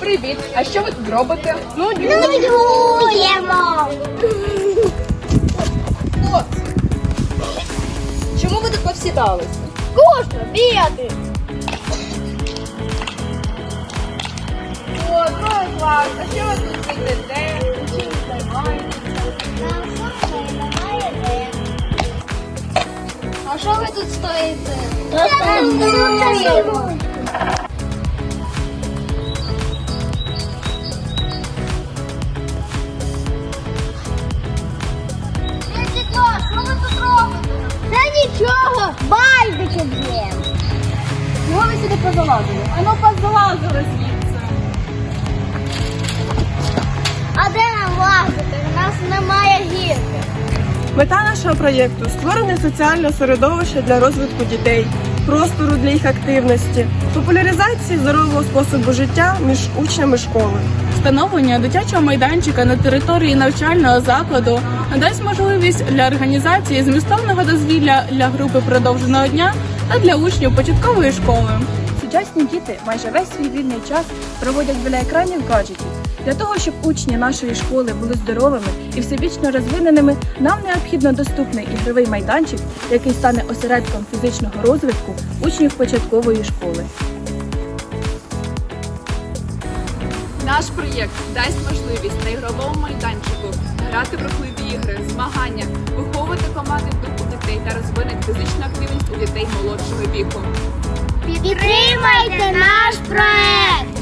Привіт! А що ви тут робите? Нудуємо! Хлопці! Чому ви тут повсідалися? Скучно бігати! О, другий клас, а що ви тут сидите? Чим займаєтеся? А що ви тут стоїте? Та нічого, байдики б'ємо. Чого ви сюди позалазили? А ну позалазили звідси. А де нам лазити? У нас немає гірки. Мета нашого проєкту створення соціального середовища для розвитку дітей, простору для їх активності, популяризації здорового способу життя між учнями школи. Встановлення дитячого майданчика на території навчального закладу надасть можливість для організації змістовного дозвілля для групи продовженого дня та для учнів початкової школи. Сучасні діти майже весь свій вільний час проводять біля екранів гаджетів. Для того, щоб учні нашої школи були здоровими і всебічно розвиненими, нам необхідно доступний ігровий майданчик, який стане осередком фізичного розвитку учнів початкової школи. Наш проєкт дасть можливість на ігровому майданчику грати в рухливі ігри, змагання, виховувати команди в духу дітей та розвинути фізичну активність у дітей молодшого віку. Підтримайте наш проект!